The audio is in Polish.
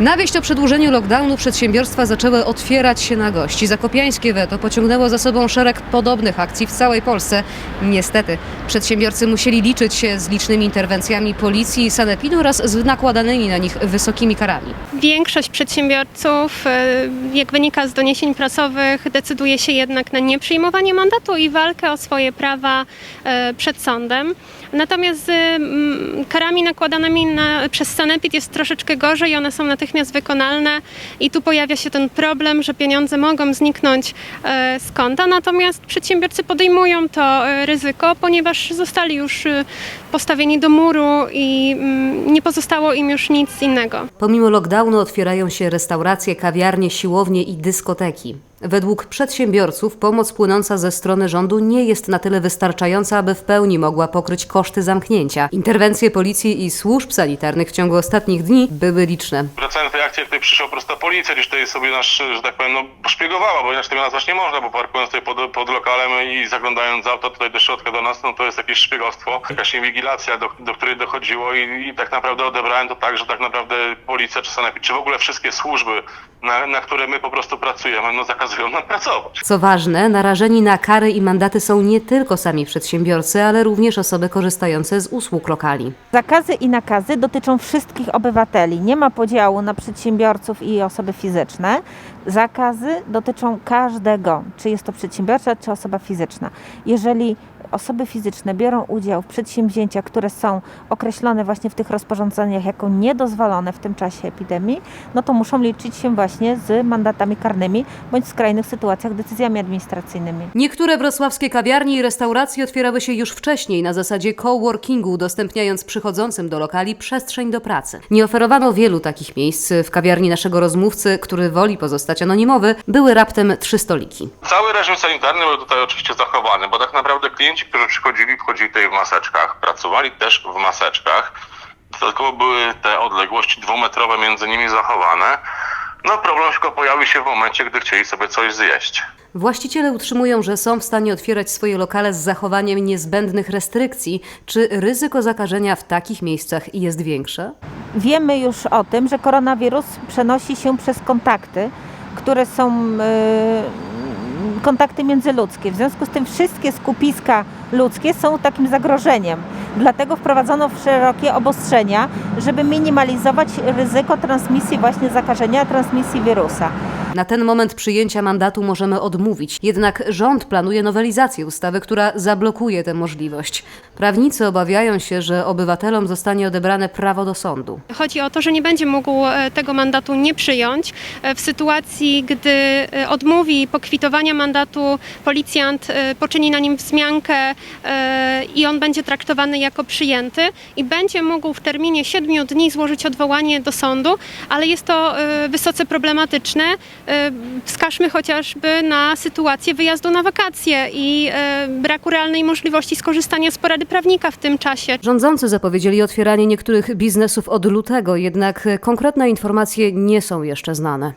Na wieść o przedłużeniu lockdownu przedsiębiorstwa zaczęły otwierać się na gości. Zakopiańskie weto pociągnęło za sobą szereg podobnych akcji w całej Polsce. Niestety, przedsiębiorcy musieli liczyć się z licznymi interwencjami policji i sanepidu oraz z nakładanymi na nich wysokimi karami. Większość przedsiębiorców, e, jak wynika z doniesień prasowych, decyduje się jednak na nieprzyjmowanie mandatu i walkę o swoje prawa e, przed sądem. Natomiast z mm, karami nakładanymi na, przez Sanepid jest troszeczkę gorzej, one są natychmiast wykonalne i tu pojawia się ten problem, że pieniądze mogą zniknąć e, z konta, natomiast przedsiębiorcy podejmują to e, ryzyko, ponieważ zostali już e, postawieni do muru i mm, nie pozostało im już nic innego. Pomimo lockdownu otwierają się restauracje, kawiarnie, siłownie i dyskoteki. Według przedsiębiorców pomoc płynąca ze strony rządu nie jest na tyle wystarczająca, aby w pełni mogła pokryć koszty zamknięcia. Interwencje policji i służb sanitarnych w ciągu ostatnich dni były liczne. Wracając do tej akcji, tutaj przyszła prosta policja, gdzieś tutaj sobie nas, że tak powiem, no, poszpiegowała, bo inaczej nazwać nie można, bo parkując tutaj pod, pod lokalem i zaglądając z auta tutaj do środka do nas, no to jest jakieś szpiegostwo, jakaś inwigilacja, do, do której dochodziło i, i tak naprawdę odebrałem to tak, że tak naprawdę policja czy sanepid, czy w ogóle wszystkie służby, na, na które my po prostu pracujemy, no zakazują nam pracować. Co ważne, narażeni na kary i mandaty są nie tylko sami przedsiębiorcy, ale również osoby korzystające z usług lokali. Zakazy i nakazy dotyczą wszystkich obywateli. Nie ma podziału na przedsiębiorców i osoby fizyczne. Zakazy dotyczą każdego, czy jest to przedsiębiorca, czy osoba fizyczna. Jeżeli osoby fizyczne biorą udział w przedsięwzięciach, które są określone właśnie w tych rozporządzeniach jako niedozwolone w tym czasie epidemii, no to muszą liczyć się właśnie z mandatami karnymi bądź w skrajnych sytuacjach decyzjami administracyjnymi. Niektóre wrocławskie kawiarnie i restauracje otwierały się już wcześniej na zasadzie coworkingu, udostępniając przychodzącym do lokali przestrzeń do pracy. Nie oferowano wielu takich miejsc. W kawiarni naszego rozmówcy, który woli pozostać anonimowy, były raptem trzy stoliki. Cały reżim sanitarny był tutaj oczywiście zachowany, bo tak naprawdę klienci, którzy przychodzili, wchodzili tutaj w maseczkach, pracowali też w maseczkach. Dodatkowo były te odległości dwumetrowe między nimi zachowane. No problem tylko pojawił się w momencie, gdy chcieli sobie coś zjeść. Właściciele utrzymują, że są w stanie otwierać swoje lokale z zachowaniem niezbędnych restrykcji. Czy ryzyko zakażenia w takich miejscach jest większe? Wiemy już o tym, że koronawirus przenosi się przez kontakty, które są e, kontakty międzyludzkie. W związku z tym wszystkie skupiska ludzkie są takim zagrożeniem. Dlatego wprowadzono szerokie obostrzenia, żeby minimalizować ryzyko transmisji właśnie zakażenia, transmisji wirusa. Na ten moment przyjęcia mandatu możemy odmówić, jednak rząd planuje nowelizację ustawy, która zablokuje tę możliwość. Prawnicy obawiają się, że obywatelom zostanie odebrane prawo do sądu. Chodzi o to, że nie będzie mógł e, tego mandatu nie przyjąć. E, W sytuacji, gdy e, odmówi pokwitowania mandatu, policjant poczyni na nim wzmiankę i on będzie traktowany jako przyjęty i będzie mógł w terminie 7 dni złożyć odwołanie do sądu, ale jest to wysoce problematyczne. E, Wskażmy chociażby na sytuację wyjazdu na wakacje i e, braku realnej możliwości skorzystania z porady prawnika w tym czasie. Rządzący zapowiedzieli otwieranie niektórych biznesów od lutego, jednak konkretne informacje nie są jeszcze znane.